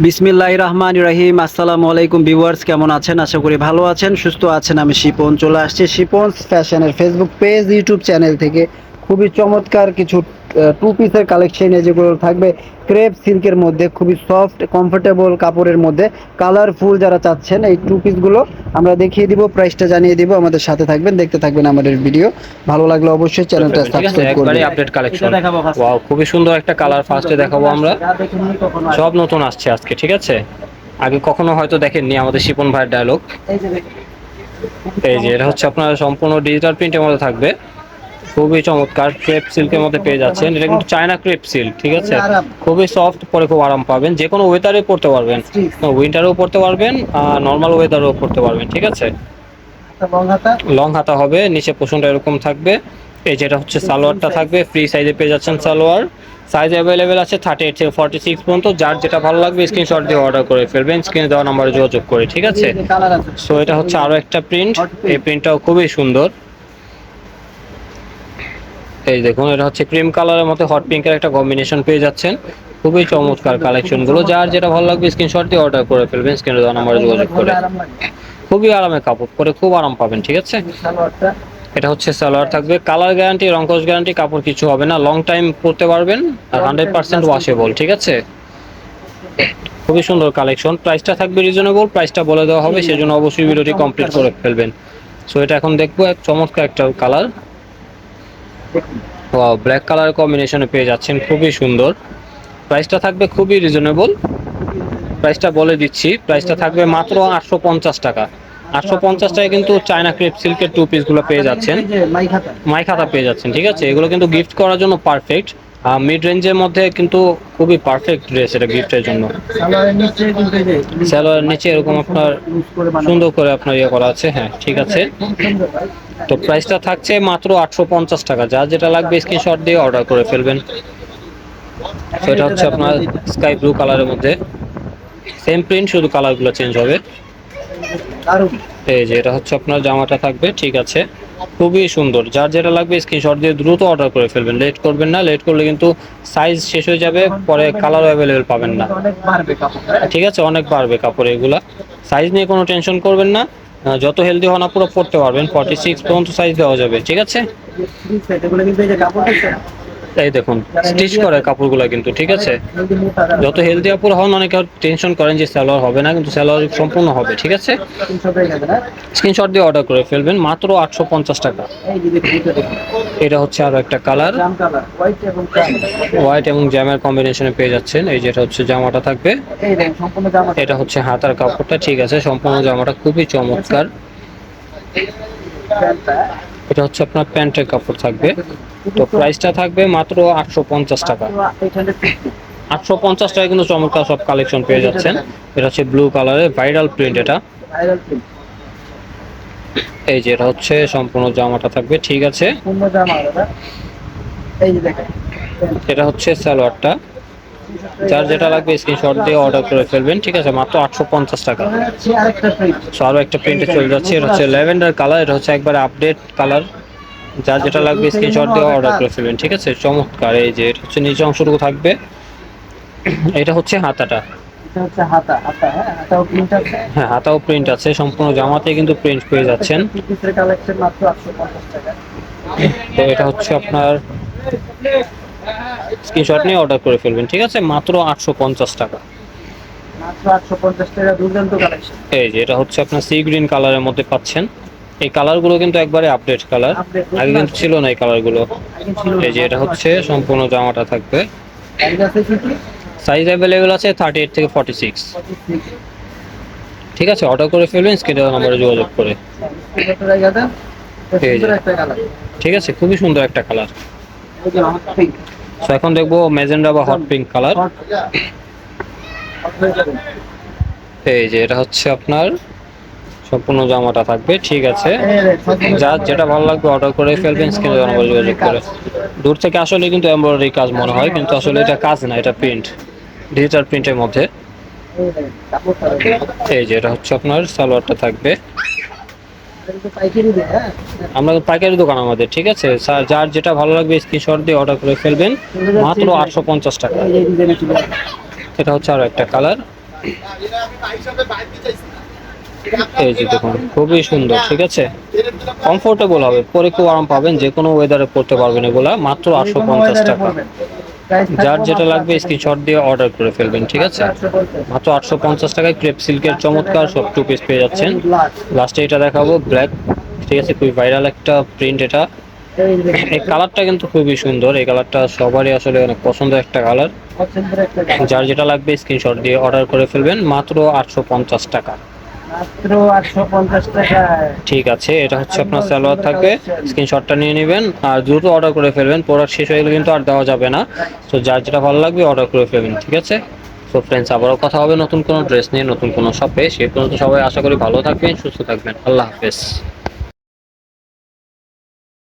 বিসমিল্লাহ রহমান রাহিম। আসসালামু আলাইকুম ভিউয়ার্স, কেমন আছেন? আশা করি ভালো আছেন, সুস্থ আছেন। আমি শিপন, চলে আসছি শিপন ফ্যাশনের ফেসবুক পেজ ইউটিউব চ্যানেল থেকে। খুবই চমৎকার কিছু টু পিসের কালেকশনে যেগুলো থাকবে ক্রেপ সিল্কের মধ্যে খুবই সফট কমফোর্টেবল কাপড়ের মধ্যে কালারফুল যারা চাচ্ছেন এই টু পিসগুলো আমরা দেখিয়ে দিব প্রাইসটা জানিয়ে দিব আমাদের সাথে থাকবেন দেখতে থাকবেন আমাদের ভিডিও ভালো লাগলে অবশ্যই চ্যানেলটা সাবস্ক্রাইব একবারে করবেন আপডেট কালেকশন ওয়াও খুবই সুন্দর একটা কালার ফার্স্টে দেখাবো আমরা। সব নতুন আসছে আজকে ঠিক আছে? আগে কখনো হয়তো দেখেননি আমাদের শিপন ভাইয়ের ডায়লগ এই যে এই যে এটা হচ্ছে আপনার সম্পূর্ণ ডিজিটাল প্রিন্টের মধ্যে থাকবে। খুবই চমৎকার ক্রেপ সিল্কের মধ্যে পেয়ে যাচ্ছেন। এটা কিন্তু চায়না ক্রেপ সিল্ক ঠিক আছে? খুবই সফট পরে খুব আরাম পাবেন। যে কোনো ওয়েদারে পড়তে পারবেন। উইন্টারেও পড়তে পারবেন আর নর্মাল ওয়েদারেও পড়তে পারবেন ঠিক আছে? লং হাতা। হবে নিচে পোষণটা এরকম থাকবে। এই যেটা হচ্ছে সালোয়ারটা থাকবে ফ্রি সাইজে পেয়ে যাচ্ছেন সালোয়ার। সাইজ অ্যাভেলেবেল আছে থার্টি এইট থেকে ফর্টি সিক্স পর্যন্ত। যার যেটা ভালো লাগবে স্ক্রিনশট দিয়ে অর্ডার করে ফেলবেন স্ক্রিনে দেওয়া নাম্বারে যোগাযোগ করে ঠিক আছে? সো এটা হচ্ছে আরও একটা প্রিন্ট এই প্রিন্টটাও খুবই সুন্দর। এই দেখুন, এটা হচ্ছে ক্রিম কালারের মধ্যে হট পিঙ্কের একটা কম্বিনেশন পেয়ে যাচ্ছেন। খুবই চমৎকার কালেকশনগুলো। যার যেটা ভালো লাগবে স্ক্রিনশট দিয়ে অর্ডার করে ফেলবেন স্ক্রিনে দেওয়া নাম্বারে যোগাযোগ করে। খুবই আরামে কাপড় পরে খুব আরাম পাবেন, ঠিক আছে? এটা হচ্ছে সালোয়ার থাকবে। কালার গ্যারান্টি রংকশ গ্যারান্টি কাপড় কিছু হবে না। লং টাইম পরতে পারবেন আর হান্ড্রেড পার্সেন্ট ওয়াশেবল ঠিক আছে? খুবই সুন্দর কালেকশন প্রাইসটা থাকবে রিজনেবল প্রাইসটা বলে দেওয়া হবে, সেজন্য অবশ্যই ভিডিওটি কমপ্লিট করে ফেলবেন। সো এটা এখন দেখব, এক চমৎকার একটা কালার দেখুন ব্ল্যাক কালার কম্বিনেশনে পেয়ে যাচ্ছেন খুবই সুন্দর। প্রাইসটা থাকবে খুবই রিজনেবল প্রাইসটা বলে দিচ্ছি প্রাইসটা থাকবে মাত্র আটশো পঞ্চাশ টাকা। আটশো পঞ্চাশ টাকা কিন্তু চায়না ক্রেপ সিল্কের টু পিসগুলো পেয়ে যাচ্ছেন। এই যে মাই খাতা মাই খাতা পেয়ে যাচ্ছেন ঠিক আছে? এগুলো কিন্তু গিফট করার জন্য পারফেক্ট মিড রেঞ্জের মধ্যে কিন্তু খুবই পারফেক্ট ড্রেস এটা গিফটের জন্য। সালোয়ারের নিচে এরকম আপনার সুন্দর করে আপনার ইয়ে করা আছে হ্যাঁ ঠিক আছে। তো প্রাইসটা থাকছে মাত্র আটশো পঞ্চাশ টাকা। যা যেটা লাগবে স্ক্রিনশট দিয়ে অর্ডার করে ফেলবেন। সেটা হচ্ছে আপনার স্কাই ব্লু কালারের মধ্যে। সেম প্রিন্ট শুধু কালারগুলো চেঞ্জ হবে। এই যে, এটা হচ্ছে আপনার জামাটা থাকবে, ঠিক আছে। খুবই সুন্দর। যার যেটা লাগবে স্ক্রিনশট দিয়ে দ্রুত অর্ডার করে ফেলবেন। লেট করবেন না লেট করলে কিন্তু সাইজ শেষ হয়ে যাবে পরে কালার অ্যাভেলেবেল পাবেন না। অনেক বাড়বে কাপড়। ঠিক আছে অনেক বাড়বে কাপড় এগুলা। সাইজ নিয়ে কোনো টেনশন করবেন না। যত হেলদি হন আপনারা পড়তে পারবেন। ফর্টি সিক্স পর্যন্ত সাইজ দেওয়া যাবে। ঠিক আছে? এই কাপড় দেখুন স্টিচ করে কাপড়গুলো কিন্তু, ঠিক আছে? যত হেলদি আপুর হন, অনেকে টেনশন করেন যে স্যালোয়ার হবে না, কিন্তু স্যালোয়ার সম্পূর্ণ হবে, ঠিক আছে? স্ক্রিনশট দিয়ে অর্ডার করে ফেলবেন, মাত্র আটশো পঞ্চাশ টাকা। এটা হচ্ছে আরও একটা কালার হোয়াইট এবং জ্যামের কম্বিনেশনে পেয়ে যাচ্ছেন। এই যেটা হচ্ছে জামাটা থাকবে। এটা হচ্ছে হাতার কাপড়টা, ঠিক আছে? সম্পূর্ণ জামাটা খুবই চমৎকার। এটা হচ্ছে আপনার প্যান্টের কাপড় থাকবে। তো প্রাইসটা থাকবে মাত্র আটশো পঞ্চাশ টাকা। আটশো পঞ্চাশ টাকা কিন্তু চমৎকার সব কালেকশন পেয়ে যাচ্ছেন। এটা হচ্ছে ব্লু কালারের ভাইরাল প্রিন্ট এটা। এই যে এটা হচ্ছে সম্পূর্ণ জামাটা থাকবে ঠিক আছে। পূর্ণ জামা দাদা। এই যে দেখেন। এটা হচ্ছে সালোয়ারটা। যার যেটা লাগবে স্ক্রিনশট দিয়ে অর্ডার করে ফেলবেন ঠিক আছে? মাত্র আটশো পঞ্চাশ টাকা। সো আরও একটা প্রিন্টে চলে যাচ্ছে। এটা হচ্ছে ল্যাভেন্ডার কালার এটা হচ্ছে একবার আপডেট কালার যার যেটা লাগবে স্ক্রিনশট দিয়ে অর্ডার করে ফেলবেন ঠিক আছে? চমৎকার এই যে হচ্ছে নিচে অংশটুকু থাকবে। এটা হচ্ছে হাতাটা। হ্যাঁ? হাতাও প্রিন্ট আছে। হ্যাঁ আছে সম্পূর্ণ জামাতে কিন্তু প্রিন্ট পেয়ে যাচ্ছেন। তো এটা হচ্ছে আপনার স্ক্রিনশট নিয়ে অর্ডার করে ফেলবেন ঠিক আছে? মাত্র আটশো পঞ্চাশ টাকা। এই যে এটা হচ্ছে আপনার সি গ্রিন কালারের মধ্যে পাচ্ছেন। এই কালারগুলো কিন্তু একবারে আপডেট কালার। আগে কিন্তু ছিল না এই কালারগুলো। এই যে এটা হচ্ছে সম্পূর্ণ জামাটা থাকবে। সাইজ অ্যাভেলেবেল আছে থার্টি এইট থেকে ফর্টি সিক্স ঠিক আছে অর্ডার করে ফেলবেন স্ক্রিনে নাম্বারে যোগাযোগ করে। ঠিক আছে খুবই সুন্দর একটা কালার। এখন দেখব মেজেন্ডা বা হট পিঙ্ক কালার। এই যে এটা হচ্ছে আপনার সম্পূর্ণ জামাটা থাকবে, ঠিক আছে। যার যেটা ভালো লাগবে অর্ডার করে ফেলবেন স্ক্রিনে নাম্বারে যোগাযোগ করে। দূর থেকে আসলে কিন্তু এমব্রয়ডারি কাজ মনে হয়, কিন্তু আসলে এটা কাজ না, এটা প্রিন্ট ডিজিটাল প্রিন্টের মধ্যে। এই যে এটা হচ্ছে আপনার সালোয়ারটা থাকবে। আমরা পাইকারি দোকান আমাদের, ঠিক আছে? স্যার যার যেটা ভালো লাগবে স্ক্রিনশট দিয়ে অর্ডার করে ফেলবেন, মাত্র আটশো পঞ্চাশ টাকা। যে। এটা হচ্ছে আরও একটা কালার এই যে দেখুন, খুবই সুন্দর, ঠিক আছে? কমফোর্টেবল হবে, পরে খুব আরাম পাবেন, যে কোনো ওয়েদারে পড়তে পারবেন এগুলা, মাত্র আটশো পঞ্চাশ টাকা। যার যেটা লাগবে স্ক্রিনশট দিয়ে অর্ডার করে ফেলবেন, ঠিক আছে? মাত্র আটশো পঞ্চাশ টাকায় ক্রেপ সিল্কের চমৎকার সব টু পিস পেয়ে যাচ্ছেন। লাস্টে এটা দেখাবো ব্ল্যাক ঠিক আছে? খুবই ভাইরাল একটা প্রিন্ট এটা। এই কালারটা কিন্তু খুবই সুন্দর, এই কালারটা সবারই আসলে অনেক পছন্দের একটা কালার যার যেটা লাগবে স্ক্রিনশট দিয়ে অর্ডার করে ফেলবেন, মাত্র আটশো পঞ্চাশ টাকা। ঠিক আছে, এটা হচ্ছে আপনার সালোয়ার থাকবে। স্ক্রিনশটটা নিয়ে নেবেন আর দ্রুত অর্ডার করে ফেলবেন। প্রোডাক্ট শেষ হয়ে গেলে কিন্তু আর দেওয়া যাবে না। তো যার যেটা ভালো লাগবে অর্ডার করে ফেলবেন, ঠিক আছে? তো ফ্রেন্ডস আবারও কথা হবে নতুন কোনো ড্রেস নিয়ে, নতুন কোনো শপে সে পর্যন্ত সবাই আশা করি ভালো থাকবেন, সুস্থ থাকবেন। আল্লাহ হাফেজ।